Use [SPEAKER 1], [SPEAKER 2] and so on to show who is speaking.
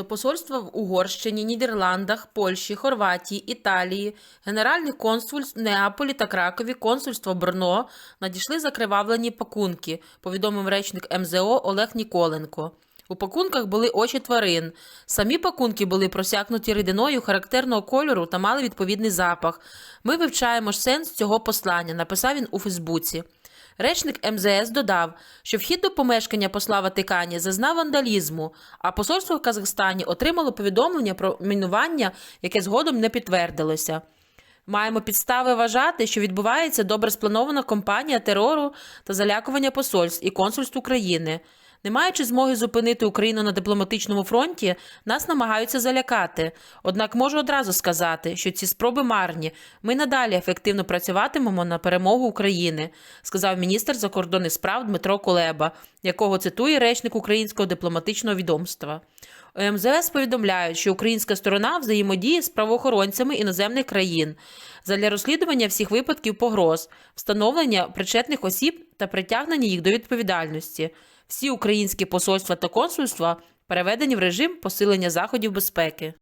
[SPEAKER 1] посольства в Угорщині, Нідерландах, Польщі, Хорватії, Італії, генеральних консульств Неаполі та Кракові, консульство Брно надійшли закривавлені пакунки, повідомив речник МЗО Олег Ніколенко. У пакунках були очі тварин. Самі пакунки були просякнуті рідиною характерного кольору та мали відповідний запах. Ми вивчаємо сенс цього послання, написав він у Фейсбуці. Речник МЗС додав, що вхід до помешкання посла Ватикані зазнав вандалізму, а посольство в Казахстані отримало повідомлення про мінування, яке згодом не підтвердилося. Маємо підстави вважати, що відбувається добре спланована кампанія терору та залякування посольств і консульств України. Не маючи змоги зупинити Україну на дипломатичному фронті, нас намагаються залякати. Однак можу одразу сказати, що ці спроби марні. Ми надалі ефективно працюватимемо на перемогу України, сказав міністр закордонних справ Дмитро Кулеба, якого цитує речник українського дипломатичного відомства. У МЗС повідомляють, що українська сторона взаємодіє з правоохоронцями іноземних країн задля розслідування всіх випадків погроз, встановлення причетних осіб та притягнення їх до відповідальності. Всі українські посольства та консульства переведені в режим посилення заходів безпеки.